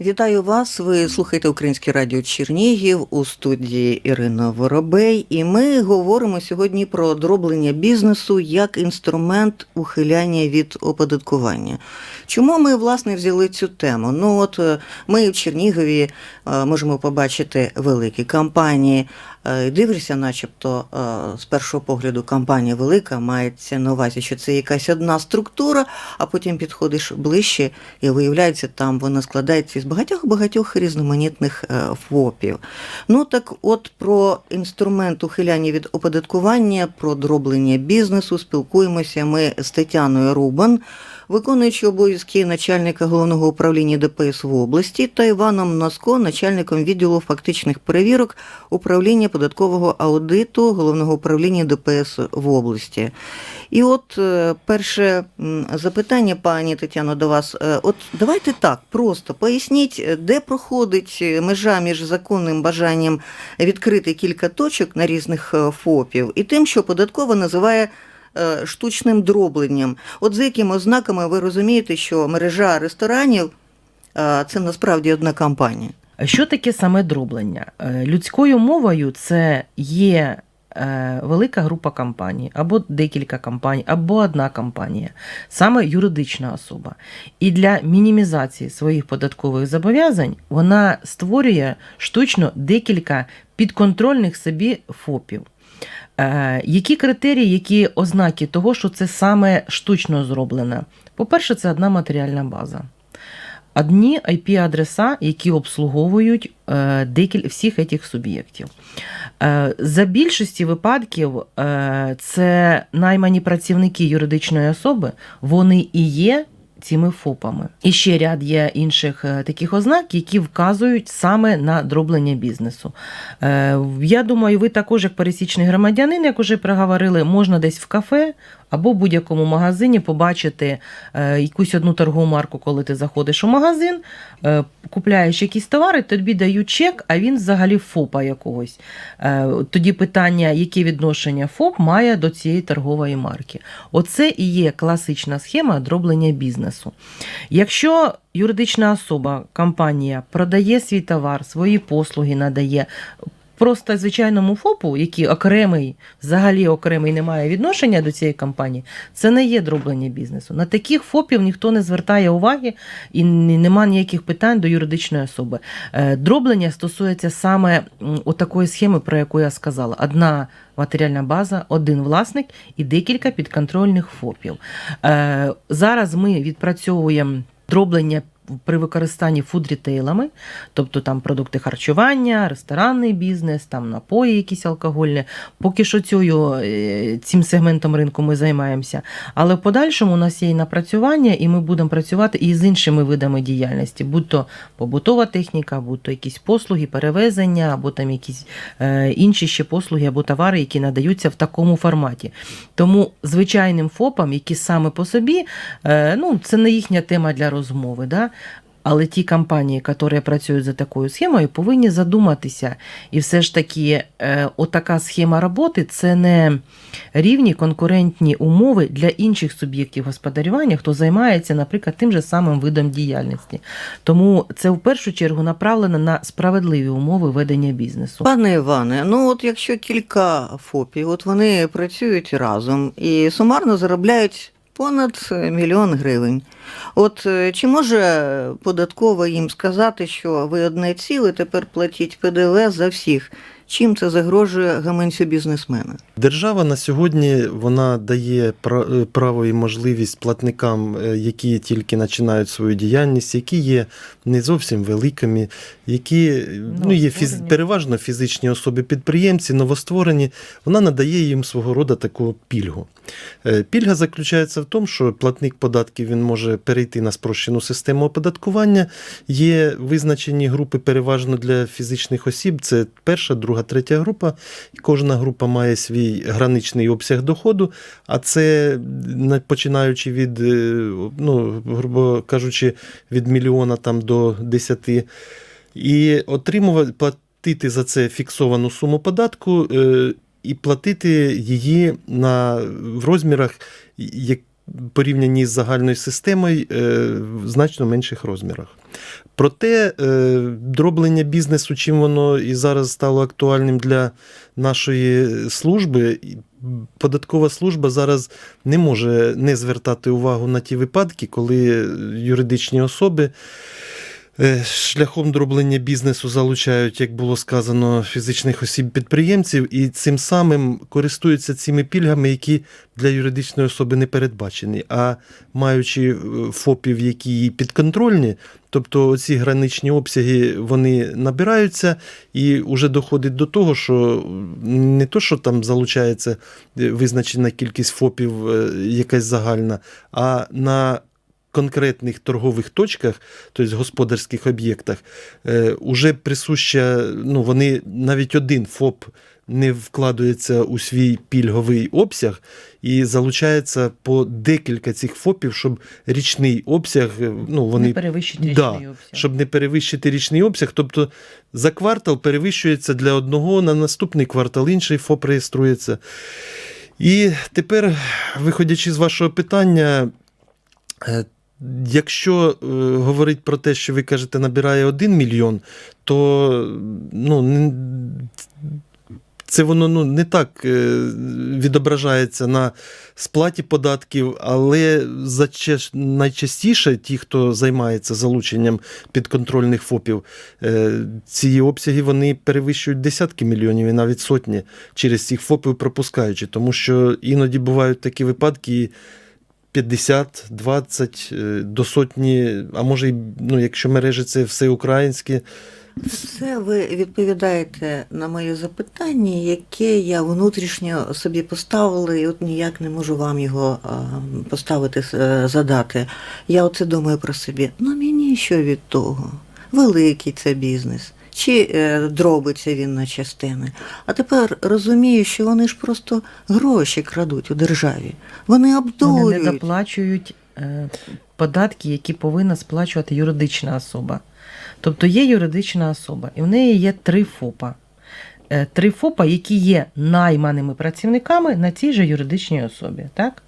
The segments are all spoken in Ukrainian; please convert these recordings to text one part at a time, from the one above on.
Вітаю вас. Ви слухаєте Українське радіо Чернігів у студії Ірина Воробей. І ми говоримо сьогодні про дроблення бізнесу як інструмент ухиляння від оподаткування. Чому ми власне взяли цю тему? Ну от е, ми в Чернігові е, можемо побачити великі компанії. Е, Дивишся, начебто, е, з першого погляду компанія велика, мається на увазі, що це якась одна структура, а потім підходиш ближче і виявляється, там вона складається із багатьох-багатьох різноманітних е, ФОПів. Ну так от про інструмент ухиляння від оподаткування, про дроблення бізнесу спілкуємося ми з Тетяною Рубан, виконуючи обов'язки начальника головного управління ДПС в області, та Іваном Носко, начальником відділу фактичних перевірок управління податкового аудиту головного управління ДПС в області. І от е, перше запитання, пані Тетяно, до вас. Е, От давайте так, просто поясніть, де проходить межа між законним бажанням відкрити кілька точок на різних е, ФОПів і тим, що податкова називає штучним дробленням. От за якими ознаками ви розумієте, що мережа ресторанів е, це насправді одна компанія? Що таке саме дроблення? Е, Людською мовою це є е, велика група компаній, або декілька компаній, або одна компанія, саме юридична особа. І для мінімізації своїх податкових зобов'язань вона створює штучно декілька підконтрольних собі ФОПів. Е, Які критерії, які ознаки того, що це саме штучно зроблено? По-перше, це одна матеріальна база. Одні IP-адреса, які обслуговують е, декіль, всіх цих суб'єктів. Е, за більшості випадків це наймані працівники юридичної особи, вони і є цими ФОПами. І ще ряд є інших е, таких ознак, які вказують саме на дроблення бізнесу. Е, Я думаю, ви також, як пересічний громадянин, як уже проговорили, можна десь в кафе або в будь-якому магазині побачити е, якусь одну торгову марку, коли ти заходиш у магазин, е, купляєш якісь товари, тобі дають чек, а він взагалі ФОПа якогось. Е, Тоді питання, яке відношення ФОП має до цієї торгової марки. Оце і є класична схема дроблення бізнесу. Якщо юридична особа, компанія продає свій товар, свої послуги надає. Просто звичайному ФОПу, який окремий, взагалі окремий не має відношення до цієї компанії, це не є дроблення бізнесу. На таких ФОПів ніхто не звертає уваги і нема ніяких питань до юридичної особи. Е, Дроблення стосується саме отакої схеми, про яку я сказала: одна матеріальна база, один власник і декілька підконтрольних ФОПів. Е, Зараз ми відпрацьовуємо дроблення. При використанні фуд-рітейлами, тобто там продукти харчування, ресторанний бізнес, там напої якісь алкогольні. Поки що цю, е, цим сегментом ринку ми займаємося. Але в подальшому у нас є і напрацювання, і ми будемо працювати і з іншими видами діяльності, будь то побутова техніка, будь то якісь послуги, перевезення, або там якісь е, інші ще послуги або товари, які надаються в такому форматі. Тому звичайним ФОПам, які саме по собі, е, ну, це не їхня тема для розмови. Да? Але ті компанії, які працюють за такою схемою, повинні задуматися. І все ж таки, е, отака схема роботи це не рівні конкурентні умови для інших суб'єктів господарювання, хто займається, наприклад, тим же самим видом діяльності. Тому це в першу чергу направлено на справедливі умови ведення бізнесу. Пане Іване, ну от якщо кілька ФОПів, от вони працюють разом і сумарно заробляють понад мільйон гривень. От е, чи може податкова їм сказати, що ви одне ціле, тепер платіть ПДВ за всіх? Чим це загрожує гаманцю бізнесмена? Держава на сьогодні вона дає е, право і можливість платникам, е, які тільки починають свою діяльність, які є не зовсім великими, які е, ну, є фіз... Переважно фізичні особи-підприємці, новостворені, вона надає їм свого роду таку пільгу. Пільга заключається в тому, що платник податків він може перейти на спрощену систему оподаткування. Є визначені групи переважно для фізичних осіб. Це перша, друга, третя група. І Кожна група має свій граничний обсяг доходу, а це починаючи від, е, ну, грубо кажучи, від мільйона там до 10. І отримувати платити за це фіксовану суму податку е, і платити її на, в розмірах, як порівнянні з загальною системою, е, в значно менших розмірах. Проте е, дроблення бізнесу, чим воно і зараз стало актуальним для нашої служби, податкова служба зараз не може не звертати увагу на ті випадки, коли юридичні особи. Е, Шляхом дроблення бізнесу залучають, як було сказано, фізичних осіб-підприємців, і цим самим користуються цими пільгами, які для юридичної особи не передбачені. А маючи е, ФОПів, які підконтрольні, тобто ці граничні обсяги вони набираються, і вже доходить до того, що не то, що там залучається е, визначена кількість ФОПів, якась загальна, а на конкретних торгових точках, тобто господарських об'єктах, е, уже присуща, ну вони навіть один ФОП не вкладується у свій пільговий обсяг і залучається по декілька цих ФОПів, щоб річний обсяг, е, ну вони не перевищить річний Да, обсяг. щоб не перевищити річний обсяг. Тобто за квартал перевищується для одного, на наступний квартал інший ФОП реєструється. І тепер, виходячи з вашого питання, е, якщо е, говорить про те, що ви кажете, набирає 1 мільйон, то ну, це воно ну, не так е, відображається на сплаті податків, але зача- найчастіше ті, хто займається залученням підконтрольних ФОПів, е, ці обсяги вони перевищують десятки мільйонів і навіть сотні через цих ФОПів пропускаючи, тому що іноді бувають такі випадки. і 50, 20 е, до сотні, а може, й, ну, якщо мережі це все українське, Це ви відповідаєте на моє запитання, яке я внутрішньо собі поставила, і от ніяк не можу вам його поставити, е, задати. Я оце думаю про собі. Ну мені що від того? Великий це бізнес. Чи е, дробиться він на частини? А тепер розумію, що вони ж просто гроші крадуть у державі. Вони Вони не доплачують е, податки, які повинна сплачувати юридична особа. Тобто є юридична особа, і в неї є три ФОПа. Е, Три ФОПа, які є найманими працівниками на цій же юридичній особі. Так?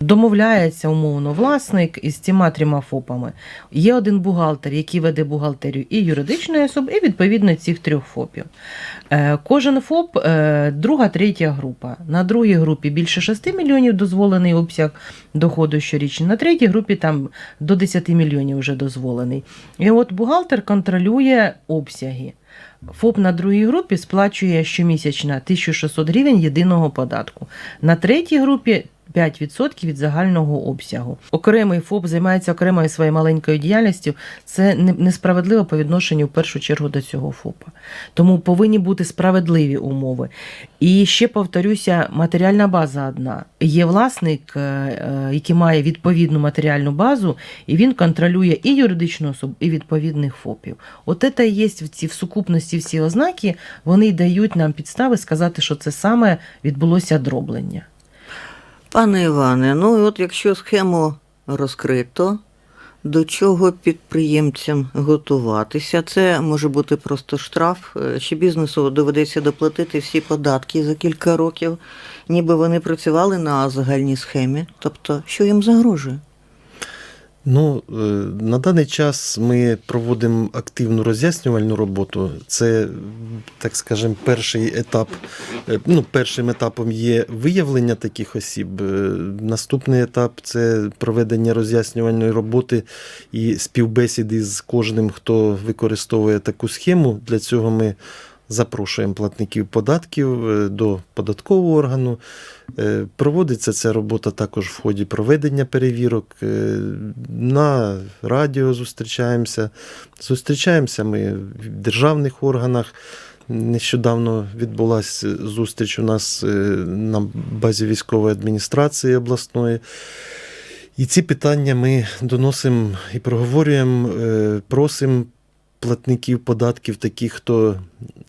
Домовляється умовно власник із цими трьома ФОПами. Є один бухгалтер, який веде бухгалтерію і юридичної особи, і відповідно цих трьох ФОПів. Е, Кожен ФОП е, друга, третя група. На другій групі більше 6 мільйонів дозволений обсяг доходу щорічно, на третій групі там до 10 мільйонів вже дозволений. І от бухгалтер контролює обсяги. ФОП на другій групі сплачує щомісячно 1600 гривень єдиного податку. На третій групі 5% від загального обсягу. Окремий ФОП займається окремою своєю маленькою діяльністю. Це несправедливо по відношенню в першу чергу до цього ФОПа. Тому повинні бути справедливі умови. І ще повторюся, матеріальна база одна. Є власник, е, е, який має відповідну матеріальну базу, і він контролює і юридичну особу, і відповідних ФОПів. От це є в ці в сукупності всі ознаки, вони й дають нам підстави сказати, що це саме відбулося дроблення. Пане Іване, ну от якщо схему розкрито, до чого підприємцям готуватися? Це може бути просто штраф, е, чи бізнесу доведеться доплатити всі податки за кілька років, ніби вони працювали на загальній схемі. Тобто, що їм загрожує? Ну, е, на даний час ми проводимо активну роз'яснювальну роботу. Це, так скажемо, перший етап. Е, Ну, першим етапом є виявлення таких осіб. Е, Наступний етап це проведення роз'яснювальної роботи і співбесіди з кожним, хто використовує таку схему. Для цього ми запрошуємо платників податків е, до податкового органу. Е, Проводиться ця робота також в ході проведення перевірок. Е, На радіо зустрічаємося. Зустрічаємося ми в державних органах. Нещодавно відбулася зустріч у нас на базі військової адміністрації обласної. І ці питання ми доносимо і проговорюємо, просимо платників податків, таких, хто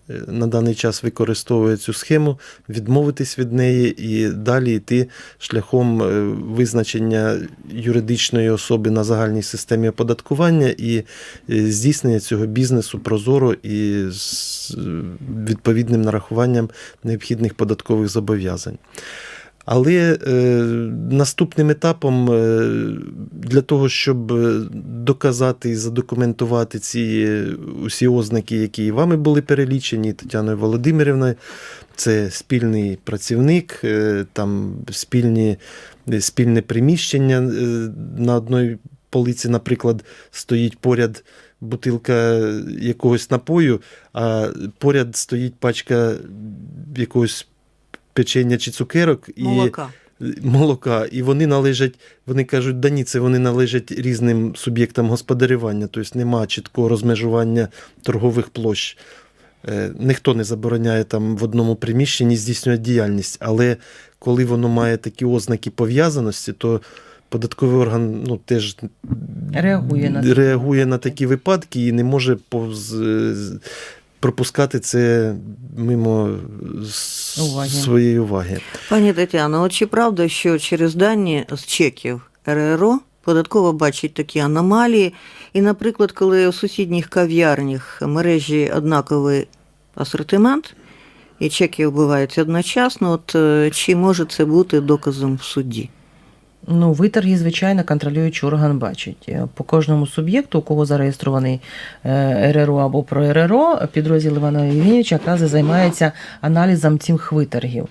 е, на даний час використовує цю схему, відмовитись від неї і далі йти шляхом е, визначення юридичної особи на загальній системі оподаткування і е, здійснення цього бізнесу прозоро і з відповідним нарахуванням необхідних податкових зобов'язань. Але е, наступним етапом е, для того, щоб е, доказати і задокументувати ці е, усі ознаки, які вами були перелічені Тетяною Володимирівною, це спільний працівник, е, там спільні, е, спільне приміщення е, на одній полиці, наприклад, стоїть поряд бутилка якогось напою, а поряд стоїть пачка якогось печення чи цукерок і Молока. молока. І вони належать, вони кажуть, да ні, це вони належать різним суб'єктам господарювання, тобто нема чіткого розмежування торгових площ. Е, Ніхто не забороняє там в одному приміщенні здійснювати діяльність, але коли воно має такі ознаки пов'язаності, то податковий орган ну, теж Реагує на реагує на такі випадки і не може повз, пропускати це мимо Уваги. своєї уваги. Пані Тетяно, от чи правда, що через дані з чеків РРО податково бачить такі аномалії, і, наприклад, коли у сусідніх кав'ярнях мережі однаковий асортимент, і чеки вбиваються одночасно, от е, чи може це бути доказом в суді? Ну, виторги, звичайно, контролюючий орган бачить. Е, По кожному суб'єкту, у кого зареєстрований е, РРО або про РРО, підрозділ Івана Євгенійовича якраз займається аналізом цих виторгів.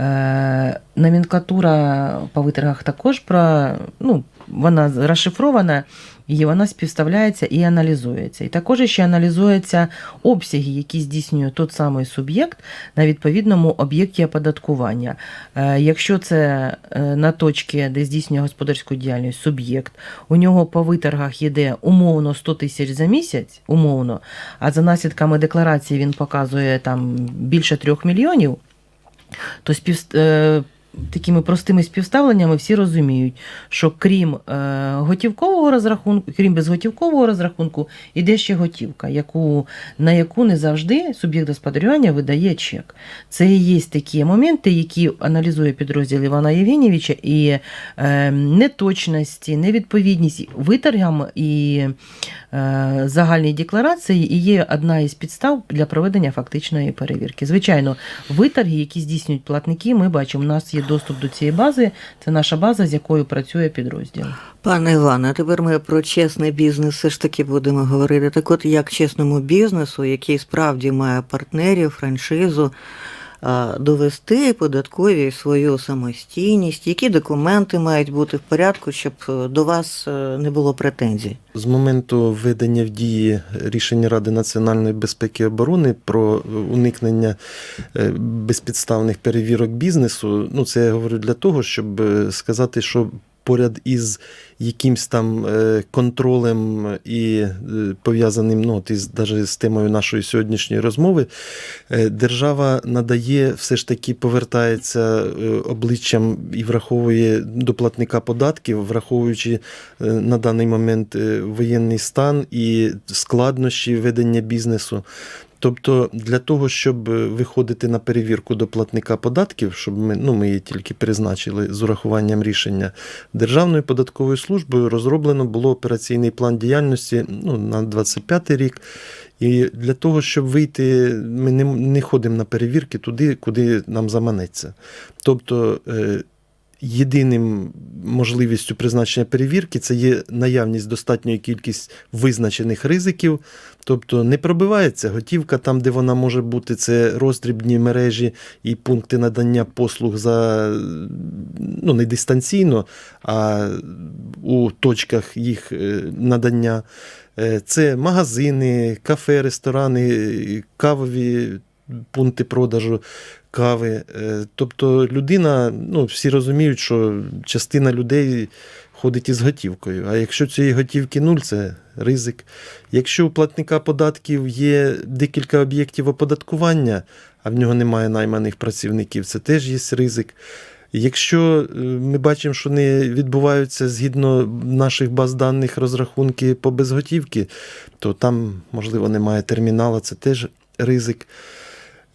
Е, Номенклатура по виторгах також про, ну, вона розшифрована, і вона співставляється і аналізується. І також ще аналізуються обсяги, які здійснює той самий суб'єкт на відповідному об'єкті оподаткування. Е, Якщо це е, на точці, де здійснює господарську діяльність суб'єкт, у нього по виторгах йде умовно 100 тисяч за місяць, умовно, а за наслідками декларації він показує там більше 3 мільйонів, то спів, е, такими простими співставленнями всі розуміють, що крім е, готівкового розрахунку, крім безготівкового розрахунку, іде ще готівка, яку, на яку не завжди суб'єкт господарювання видає чек. Це і є такі моменти, які аналізує підрозділ Івана Євгенєвича, і е, неточності, невідповідність виторгам і е, загальній декларації і є одна із підстав для проведення фактичної перевірки. Звичайно, виторги, які здійснюють платники, ми бачимо, у нас є доступ до цієї бази. Це наша база, з якою працює підрозділ. Пане Іване, тепер ми про чесний бізнес все ж таки будемо говорити. Так от, як чесному бізнесу, який справді має партнерів, франшизу, довести податкові свою самостійність, які документи мають бути в порядку, щоб е, до вас е, не було претензій? З моменту введення в дії рішення Ради національної безпеки і оборони про уникнення е, безпідставних перевірок бізнесу, ну це я говорю для того, щоб сказати, що поряд із якимсь там е, контролем і е, пов'язаним ну, із, даже з темою нашої сьогоднішньої розмови, е, держава надає, все ж таки повертається обличчям і враховує до платника податків, враховуючи на даний момент воєнний стан і складнощі ведення бізнесу. Тобто для того, щоб е, виходити на перевірку до платника податків, щоб ми, ну, ми її тільки призначили з урахуванням рішення Державною податковою службою, розроблено було операційний план діяльності ну, на 25 рік. І для того, щоб вийти, ми не, не ходимо на перевірки туди, куди нам заманеться. Тобто, е, єдиним можливістю призначення перевірки це є наявність достатньої кількість визначених ризиків. Тобто не пробивається готівка там, де вона може бути, це роздрібні мережі і пункти надання послуг за ну, не дистанційно, а у точках їх е, надання. Е, Це магазини, кафе, ресторани, кавові пункти продажу кави. Е, Тобто людина, ну, всі розуміють, що частина людей ходить із готівкою. А якщо цієї готівки нуль, це ризик. Якщо у платника податків є декілька об'єктів оподаткування, а в нього немає найманих працівників, це теж є ризик. Якщо е, ми бачимо, що не відбуваються згідно наших баз даних розрахунки по безготівки, то там, можливо, немає термінала, це теж ризик.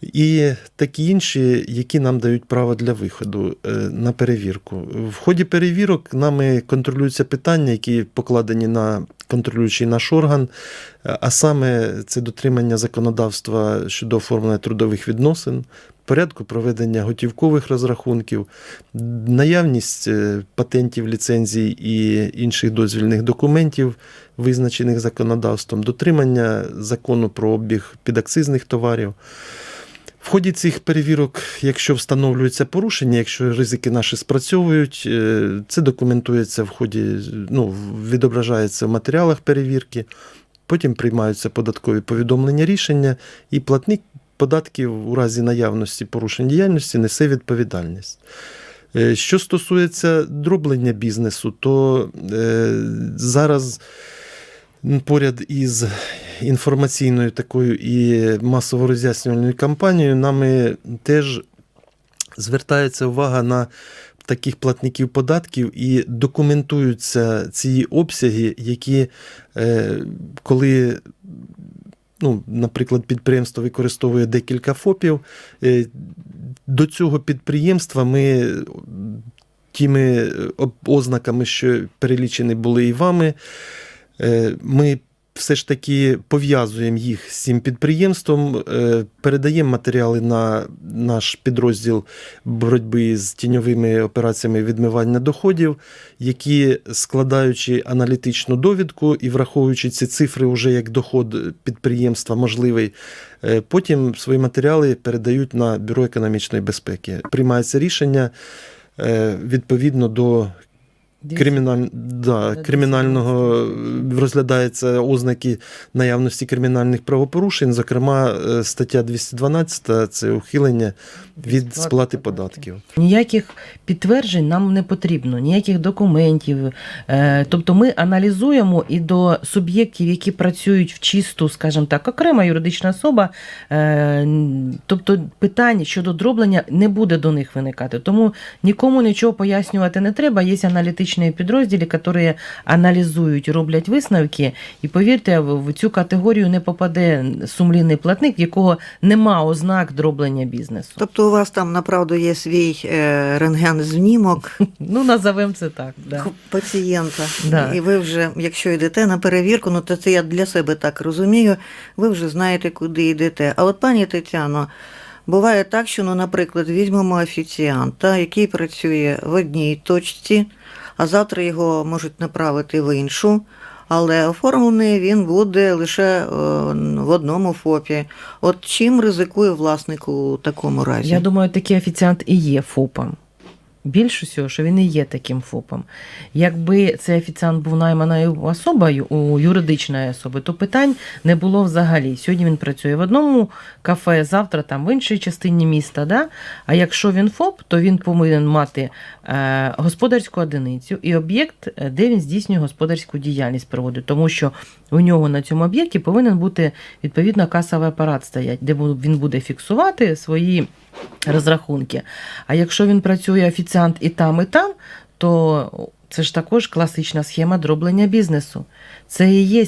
І такі інші, які нам дають право для виходу е, на перевірку. В ході перевірок нами контролюються питання, які покладені на контролюючий наш орган, е, а саме це дотримання законодавства щодо оформлення трудових відносин, порядку проведення готівкових розрахунків, наявність е, патентів, ліцензій і інших дозвільних документів, визначених законодавством, дотримання закону про обіг підакцизних товарів. В ході цих перевірок, якщо встановлюється порушення, якщо ризики наші спрацьовують, е, це документується в ході, ну, відображається в матеріалах перевірки, потім приймаються податкові повідомлення рішення, і платник податків у разі наявності порушень діяльності несе відповідальність. Е, Що стосується дроблення бізнесу, то е, зараз поряд із інформаційною такою і масово роз'яснювальною кампанією нами теж звертається увага на таких платників податків і документуються ці обсяги, які е, коли. Ну, наприклад, підприємство використовує декілька ФОПів. е, До цього підприємства ми тими е, ознаками, що перелічені були і вами, ми все ж таки пов'язуємо їх з цим підприємством, е, передаємо матеріали на наш підрозділ боротьби з тіньовими операціями відмивання доходів, які, складаючи аналітичну довідку і враховуючи ці цифри вже як доход підприємства можливий, е, потім свої матеріали передають на Бюро економічної безпеки. Приймається рішення е, відповідно до Криміналь... да, кримінального розглядаються ознаки наявності кримінальних правопорушень, зокрема е, стаття 212 це ухилення від Сплати податків. Ніяких підтверджень нам не потрібно, ніяких документів. Е, Тобто ми аналізуємо і до суб'єктів, які працюють в чисту, скажімо так, окрема юридична особа. е, Тобто питань щодо дроблення не буде до них виникати. Тому нікому нічого пояснювати не треба. Є аналітичні підрозділи, які аналізують, роблять висновки. І повірте, в цю категорію не попаде сумлінний платник, в якого нема ознак дроблення бізнесу. Тобто у вас там направду є свій е, рентген-знімок Ну, назовемо це так. Да. пацієнта. Да. І ви вже, якщо йдете на перевірку, ну то це я для себе так розумію, ви вже знаєте, куди йдете. А от пані Тетяно, буває так, що, ну, наприклад, візьмемо офіціанта, який працює в одній точці, а завтра його можуть направити в іншу. Але оформлений він буде лише е, в одному ФОПі. От чим ризикує власник у такому разі? Я думаю, такий офіціант і є ФОПом. Більш усього, що він і є таким ФОПом. Якби цей офіціант був найманою особою у юридичної особи, то питань не було взагалі. Сьогодні він працює в одному кафе, завтра там в іншій частині міста. Да? А якщо він ФОП, то він повинен мати е, господарську одиницю і об'єкт, е, де він здійснює господарську діяльність проводить. Тому що у нього на цьому об'єкті повинен бути відповідно касовий апарат стоять, де він буде фіксувати свої розрахунки. А якщо він працює офіціант і там, і там, то це ж також класична схема дроблення бізнесу. Це і є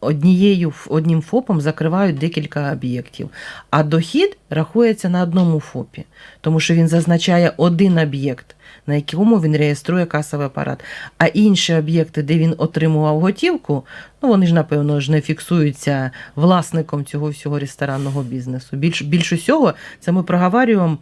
однією одним ФОПом закривають декілька об'єктів. А дохід рахується на одному ФОПі, тому що він зазначає один об'єкт, на якому він реєструє касовий апарат. А інші об'єкти, де він отримував готівку, ну вони ж, напевно, ж не фіксуються власником цього всього ресторанного бізнесу. Більш, більш усього, це ми проговорюємо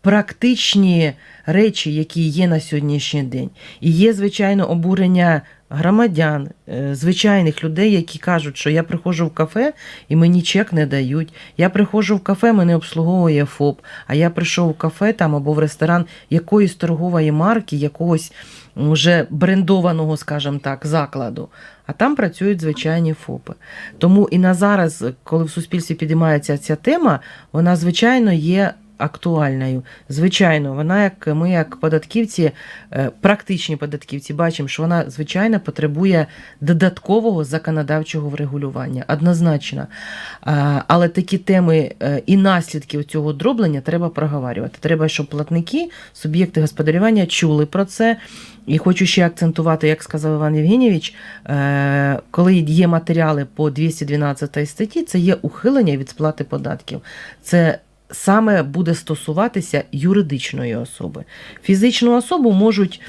практичні речі, які є на сьогоднішній день. І є, звичайно, обурення громадян, е, звичайних людей, які кажуть, що я приходжу в кафе і мені чек не дають. Я приходжу в кафе, мене обслуговує ФОП, а я прийшов в кафе там або в ресторан якоїсь торгової марки, якогось вже брендованого, скажімо так, закладу. А там працюють звичайні ФОПи. Тому і на зараз, коли в суспільстві підіймається ця тема, вона звичайно є актуальною. Звичайно, вона, як ми, як податківці, е, практичні податківці, бачимо, що вона звичайно потребує додаткового законодавчого врегулювання. Однозначно. Але такі теми е, і наслідки цього дроблення треба проговорювати. Треба, щоб платники, суб'єкти господарювання чули про це. І хочу ще акцентувати, як сказав Іван Євгенійович, е, коли є матеріали по 212 статті, це є ухилення від сплати податків. Це саме буде стосуватися юридичної особи. Фізичну особу можуть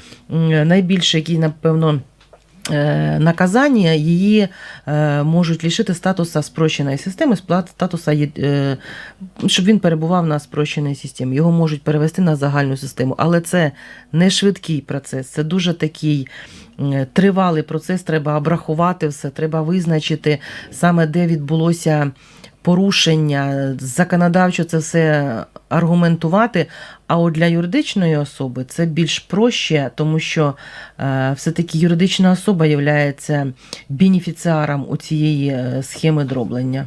найбільше, які, напевно, е, наказання її е, можуть лишити статуса спрощеної системи, статуса, е, щоб він перебував на спрощеній системі. Його можуть перевести на загальну систему. Але це не швидкий процес, це дуже такий тривалий процес. Треба обрахувати все, треба визначити саме де відбулося порушення, законодавчо це все аргументувати. А от для юридичної особи це більш проще, тому що е, все-таки юридична особа є бенефіціаром у цієї е, схеми дроблення.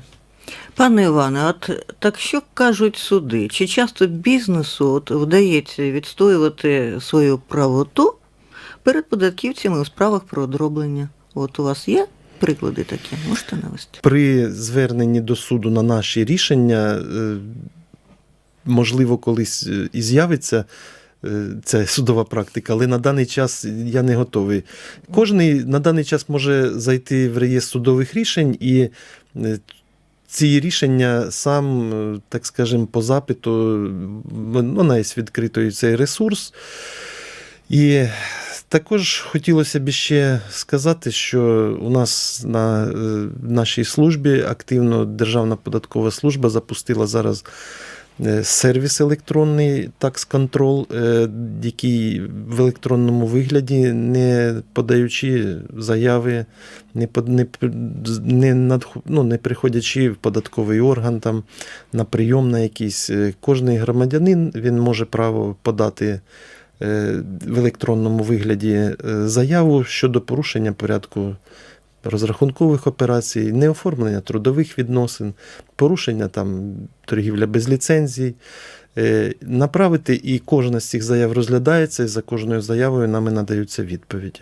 Пане Іване, от так що кажуть суди? Чи часто бізнесу от вдається відстоювати свою правоту перед податківцями у справах про дроблення? От у вас є приклади такі? Можете навести? При зверненні до суду на наші рішення, е, можливо, колись е, і з'явиться. Це судова практика, але на даний час я не готовий. Кожний на даний час може зайти в реєстр судових рішень і е, ці рішення сам, так скажемо, по запиту, вон- вона є відкритою цей ресурс. І також хотілося б ще сказати, що у нас на е, нашій службі активно Державна податкова служба запустила зараз е, сервіс електронний Tax Control, е, який в електронному вигляді, не подаючи заяви, не, не, не, надх- ну, не приходячи в податковий орган там, на прийом на якийсь, кожний громадянин він може право подати в електронному вигляді е, заяву щодо порушення порядку розрахункових операцій, неоформлення трудових відносин, порушення там торгівля без ліцензій. е, Направити, і кожна з цих заяв розглядається, і за кожною заявою нами надаються відповіді.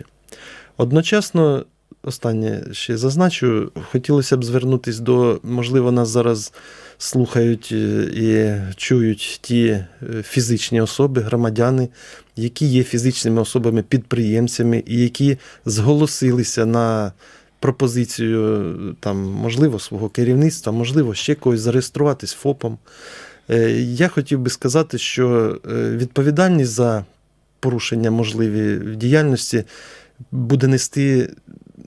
Одночасно, останнє ще зазначу, хотілося б звернутися до, можливо, нас зараз слухають е, і чують ті е, фізичні особи, громадяни, які є фізичними особами-підприємцями, і які зголосилися на пропозицію, там, можливо, свого керівництва, можливо, ще когось зареєструватись ФОПом. Е, Я хотів би сказати, що е, відповідальність за порушення можливі в діяльності буде нести,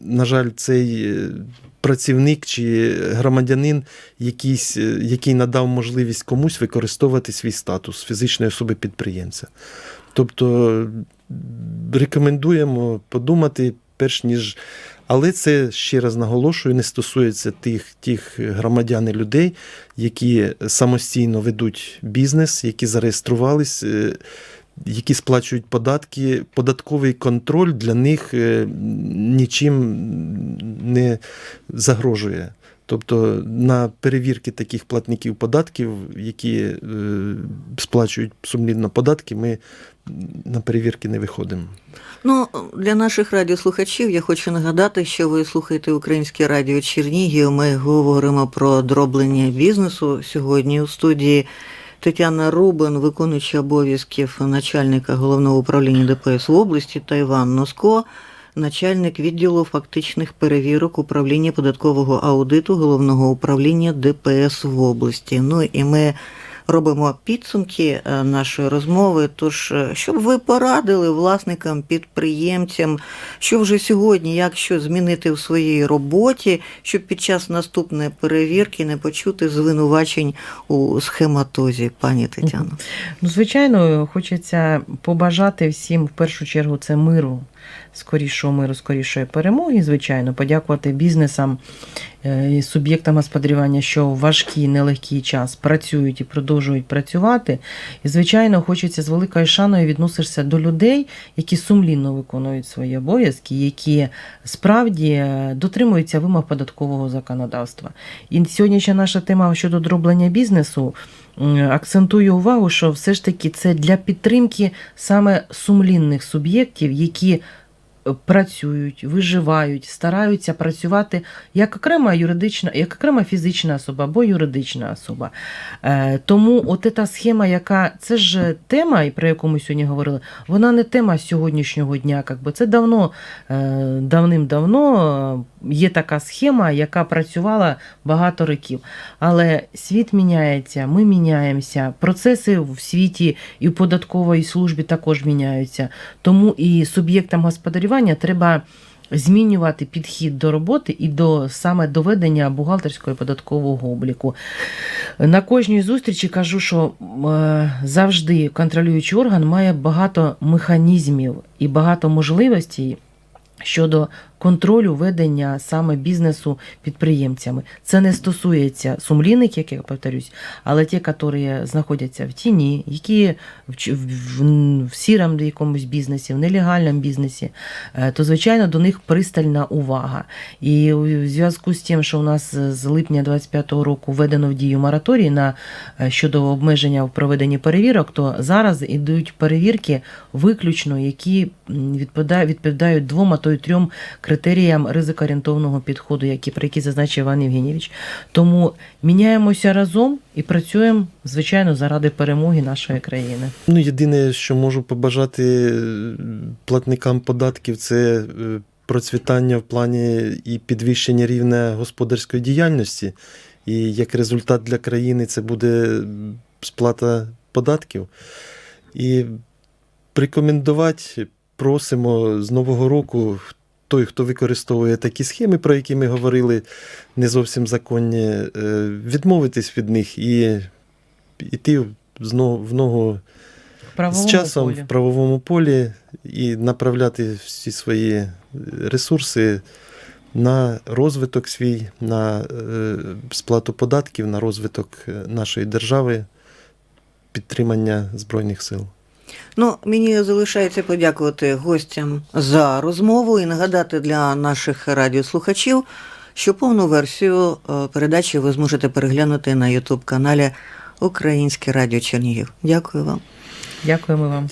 на жаль, цей е, працівник чи громадянин, якийсь, е, який надав можливість комусь використовувати свій статус фізичної особи підприємця. Тобто рекомендуємо подумати, перш ніж. Але це ще раз наголошую, не стосується тих, тих громадян і людей, які самостійно ведуть бізнес, які зареєструвались, е, які сплачують податки. Податковий контроль для них е, нічим не загрожує. Тобто на перевірки таких платників податків, які е, сплачують сумлінно податки, ми на перевірки не виходимо. Ну, для наших радіослухачів я хочу нагадати, що ви слухаєте Українське радіо Чернігів. Ми говоримо про дроблення бізнесу сьогодні у студії. Тетяна Рубин, виконуюча обов'язків начальника головного управління ДПС в області, та Іван Носко, начальник відділу фактичних перевірок управління податкового аудиту головного управління ДПС в області. Ну і ми робимо підсумки е, нашої розмови. Тож, е, щоб ви порадили власникам, підприємцям, що вже сьогодні, як що змінити в своїй роботі, щоб під час наступної перевірки не почути звинувачень у схематозі, пані Тетяно. Ну, звичайно, хочеться побажати всім в першу чергу це миру, скорішого миру, скорішої перемоги. Звичайно, подякувати бізнесам е, і суб'єктам господарювання, що в важкий нелегкий час працюють і продовжують працювати. І, звичайно, хочеться з великою шаною відносишся до людей, які сумлінно виконують свої обов'язки, які справді е, дотримуються вимог податкового законодавства. І сьогоднішня наша тема щодо дроблення бізнесу. М, Акцентую увагу, що все ж таки це для підтримки саме сумлінних суб'єктів, які е, працюють, виживають, стараються працювати як окрема юридична, як окрема фізична особа або юридична особа. Е, Тому от та схема, яка це ж тема, про яку ми сьогодні говорили, вона не тема сьогоднішнього дня. Як би це давно, е, давним-давно е, є така схема, яка працювала багато років. Але світ міняється, ми міняємося, процеси в світі і в податковій службі також міняються. Тому і суб'єктам господарювання треба змінювати підхід до роботи і до саме доведення бухгалтерського і податкового обліку. На кожній зустрічі кажу, що е, завжди контролюючий орган має багато механізмів і багато можливостей щодо контролю ведення саме бізнесу підприємцями. Це не стосується сумлінних, як я повторюсь, але ті, які знаходяться в тіні, які в, в, в, сірому якомусь бізнесі, в нелегальному бізнесі, е, то звичайно до них пристальна увага. І у зв'язку з тим, що у нас з липня 25-го року введено в дію мораторій на е, щодо обмеження в проведенні перевірок, то зараз ідуть перевірки виключно, які відповідають, двом, а то й трьом ризикоорієнтовного підходу, які про які зазначив Іван Євгенійович. Тому міняємося разом і працюємо, звичайно, заради перемоги нашої країни. Ну, єдине, що можу побажати е, платникам податків, це е, процвітання в плані і підвищення рівня господарської діяльності. І як результат для країни це буде сплата податків. І рекомендувати просимо з Нового року той, хто використовує такі схеми, про які ми говорили, не зовсім законні, е, відмовитись від них і йти в ногу правовому з часом полі. в правовому полі і направляти всі свої е, ресурси на розвиток свій, на е, сплату податків, на розвиток нашої держави, підтримання Збройних сил. Ну, мені залишається подякувати гостям за розмову і нагадати для наших радіослухачів, що повну версію е, передачі ви зможете переглянути на Ютуб каналі Українське Радіо Чернігів. Дякую вам. Дякуємо вам.